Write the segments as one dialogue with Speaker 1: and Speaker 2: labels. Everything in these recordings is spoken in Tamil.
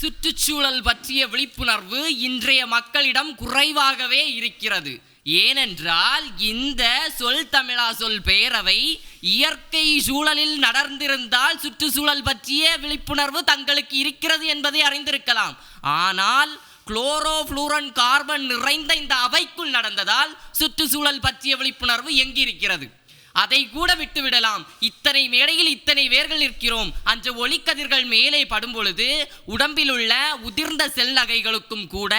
Speaker 1: சுற்றுச்சூழல் பற்றிய விழிப்புணர்வு இன்றைய மக்களிடம் குறைவாகவே இருக்கிறது. ஏனென்றால் இந்த சொல் தமிழா சொல் பேரவை இயற்கை சூழலில் நடந்திருந்தால் சுற்றுச்சூழல் பற்றிய விழிப்புணர்வு தங்களுக்கு இருக்கிறது என்பதை அறிந்திருக்கலாம். ஆனால் குளோரோஃப்ளூரன் கார்பன் நிறைந்த இந்த அவைக்குள் நடந்ததால் சுற்றுச்சூழல் பற்றிய விழிப்புணர்வு எங்கிருக்கிறது? அதை கூட விட்டுவிடலாம் இத்தனை மேடையில் இத்தனை பேர்கள் இருக்கிறோம் அந்த ஒளிக்கதிர்கள் மேலே படும் பொழுது உடம்பில் உள்ள உதிர்ந்த செல் நகைகளுக்கும் கூட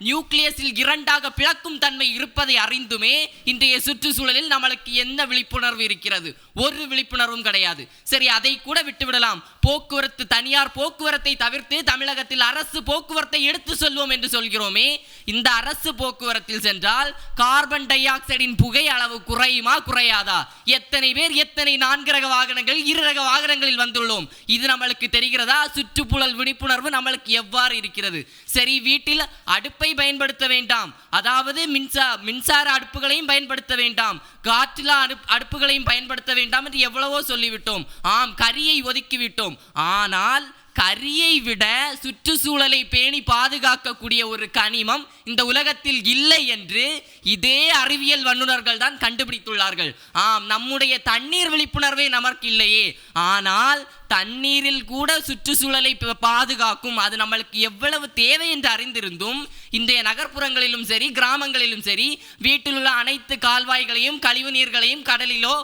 Speaker 1: நியூக்ளியஸில் இரண்டாக பிளக்கும் தன்மை இருப்பதை அறிந்துமே இன்றைய சுற்றுச்சூழலில் நம்மளுக்கு என்ன விழிப்புணர்வு இருக்கிறது? ஒரு விழிப்புணர்வும் கிடையாது. சரி அதை கூட விட்டுவிடலாம் போக்குவரத்து தனியார் போக்குவரத்தை தவிர்த்து தமிழகத்தில் அரசு போக்குவரத்தை எடுத்து சொல்வோம் என்று சொல்கிறோமே. இந்த அரசு போக்குவரத்தில் சென்றால் கார்பன் டை ஆக்சைடின் புகை அளவு குறையுமா குறையாதா? எத்தனை பேர் எத்தனை நான்கு ரக வாகனங்கள் இரு ரக வாகனங்களில் வந்துள்ளோம்? இது நம்மளுக்கு தெரிகிறதா? சுற்றுப்புழல் விழிப்புணர்வு நம்மளுக்கு எவ்வாறு இருக்கிறது? சரி வீட்டில் அடுப்பை பயன்படுத்த வேண்டாம். அதாவது மின்சா மின்சார அடுப்புகளையும் பயன்படுத்த வேண்டாம். காற்றிலா அடுப் அடுப்புகளையும் பயன்படுத்த வேண்டாம் என்று எவ்வளவோ சொல்லிவிட்டோம். ஆம் கரியை ஒதுக்கிவிட்டோம். ஆனால் கரியை விட சுற்றுச்சூழலை பேணி பாதுகாக்கக்கூடிய ஒரு கனிமம் இந்த உலகத்தில் இல்லை என்று இதே அறிவியல் வல்லுநர்கள் தான் கண்டுபிடித்துள்ளார்கள். ஆம் நம்முடைய தண்ணீர் விழிப்புணர்வே நமக்கு இல்லையே. ஆனால் தண்ணீரில் கூட சுற்றுச்சூழலை பாதுகாக்கும். அது நம்மளுக்கு எவ்வளவு தேவை என்று அறிந்திருந்தும் இன்றைய நகர்ப்புறங்களிலும் சரி கிராமங்களிலும் சரி வீட்டில் உள்ள அனைத்து கால்வாய்களையும் கழிவு நீர்களையும் கடலிலோ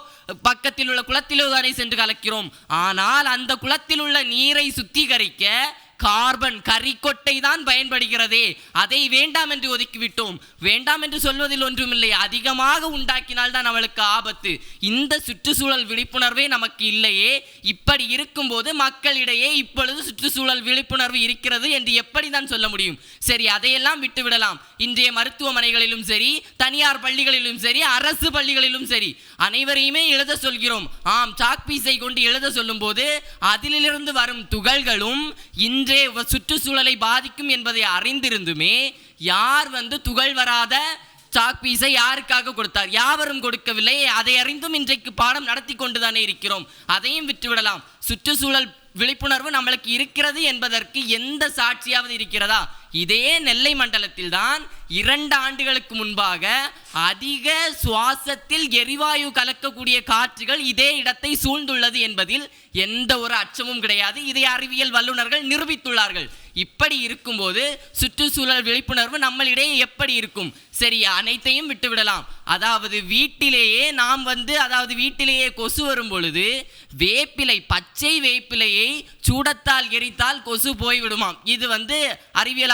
Speaker 1: பக்கத்தில் உள்ள குளத்திலோ தானே சென்று கலக்கிறோம். ஆனால் அந்த குளத்தில் உள்ள நீரை சுத்திகரிக்க கார்பன் கரிக்கொட்டை தான் பயன்படுகிறதே. அதை வேண்டாம் என்று ஒதுக்கிவிட்டோம். வேண்டாம் என்று சொல்வதில் ஒன்றுமில்லை. அதிகமாக உண்டாக்கினால் தான் அவளுக்கு ஆபத்து. இந்த சுற்றுச்சூழல் விழிப்புணர்வே நமக்கு இல்லையே. இப்படி இருக்கும்போது மக்களிடையே இப்பொழுது சுற்றுச்சூழல் விழிப்புணர்வு இருக்கிறது என்று எப்படி தான் சொல்ல முடியும்? சரி அதையெல்லாம் விட்டு விடலாம் இன்றைய மருத்துவமனைகளிலும் சரி தனியார் பள்ளிகளிலும் சரி அரசு பள்ளிகளிலும் சரி அனைவரையுமே எழுத சொல்கிறோம். ஆம் சாக்பீஸை கொண்டு எழுத சொல்லும்போது அதிலிருந்து வரும் துகள்களும் இன்று வ- சுற்றுச்சூழலை பாதிக்கும் என்பதை அறிந்திருந்துமே யார் வந்து துகள் வராத சாக்பீஸை யாருக்காக கொடுத்தார்? யாவரும் கொடுக்கவில்லை. அதை அறிந்தும் இன்றைக்கு பாடம் நடத்தி கொண்டுதானே இருக்கிறோம். அதையும் விட்டுவிடலாம். சுற்றுச்சூழல் விழிப்புணர்வு நம்மளுக்கு இருக்கிறது என்பதற்கு எந்த சாட்சியாவது இருக்கிறதா? இதே நெல்லை மண்டலத்தில் தான் இரண்டு ஆண்டுகளுக்கு முன்பாக அதிக சுவாசத்தில் எரிவாயு கலக்கக்கூடிய காற்றுகள் இதே இடத்தை சூழ்ந்துள்ளது என்பதில் எந்த ஒரு அச்சமும் கிடையாது. இதை அறிவியல் வல்லுநர்கள் நிரூபித்துள்ளார்கள். இப்படி இருக்கும்போது சுற்றுச்சூழல் விழிப்புணர்வு நம்மளிடையே எப்படி இருக்கும்? சரி அனைத்தையும் விட்டுவிடலாம். அதாவது வீட்டிலேயே நாம் வந்து அதாவது வீட்டிலேயே கொசு வரும் பொழுது வேப்பிலை பச்சை வேப்பிலையை சூடத்தால் எரித்தால் கொசு போய்விடுமாம். இது வந்து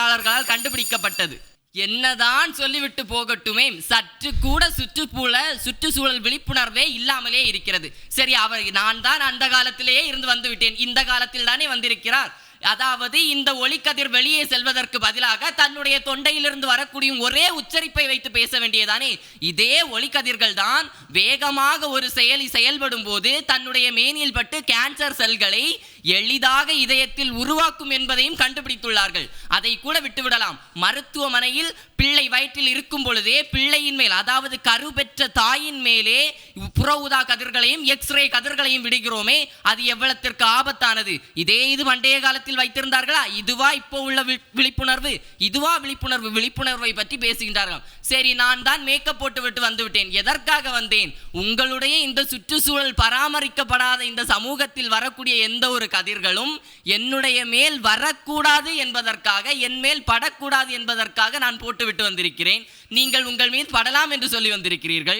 Speaker 1: ஆய்வாளர்களால் கண்டுபிடிக்கப்பட்டது. என்னதான் சொல்லிவிட்டு போகட்டுமே சற்று கூட சுற்றுப்புல சுற்றுச்சூழல் விழிப்புணர்வே இல்லாமலே இருக்கிறது. சரி அவர் நான் தான் அந்த காலத்திலேயே இருந்து வந்து விட்டேன் இந்த காலத்தில் தானே வந்திருக்கிறார். அதாவது இந்த ஒளிக்கதிர் வெளியே செல்வதற்கு பதிலாக தன்னுடைய தொண்டையிலிருந்து வரக்கூடிய ஒரே உச்சரிப்பை வைத்து பேச வேண்டியதானே? இதே ஒளிக்கதிர்கள் தான் வேகமாக ஒரு செயலி செயல்படும் போது தன்னுடைய மேனியில் பட்டு கேன்சர் செல்களை எளிதாக இதயத்தில் உருவாக்கும் என்பதையும் கண்டுபிடித்துள்ளார்கள். அதை கூட விட்டுவிடலாம். மருத்துவமனையில் பிள்ளை வயிற்றில் இருக்கும் பொழுதே பிள்ளையின் மேல் அதாவது கரு பெற்ற தாயின் மேலே புற ஊதா கதிர்களையும் எக்ஸ்ரே கதிர்களையும் விடுகிறோமே அது எவ்வளத்திற்கு ஆபத்தானது? இதே இது பண்டைய காலத்தில் வைத்திருந்தார்களா? இதுவா இப்போ உள்ள வி- விழிப்புணர்வு? இதுவா விழிப்புணர்வு? விழிப்புணர்வை பற்றி பேசுகின்றார்கள் சரி நான் தான் மேக்கப் போட்டு விட்டு வந்து விட்டேன். எதற்காக வந்தேன்? உங்களுடைய இந்த சுற்றுச்சூழல் பராமரிக்கப்படாத இந்த சமூகத்தில் வரக்கூடிய எந்த ஒரு கதிர்களும் என்னுடைய மேல் வரக்கூடாது என்பதற்காக என் மேல் படக்கூடாது என்பதற்காக நான் போட்டுவிட்டு வந்திருக்கிறேன். நீங்கள் உங்கள் மீது படலாம் என்று சொல்லி வந்திருக்கிறீர்கள்.